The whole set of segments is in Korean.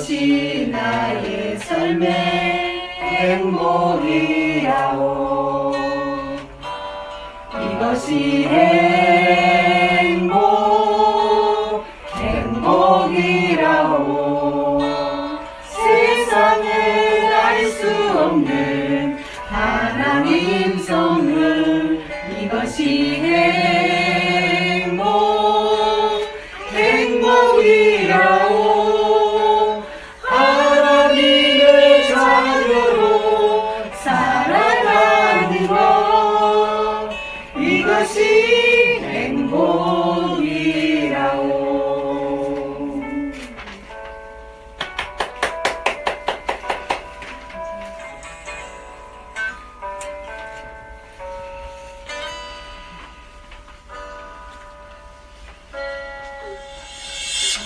이것이 나의 삶의 행복이라오 이것이 행복, 행복이라오. 세상은 알수 없는 하나님 성을 이것이 행복,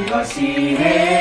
Siva Sive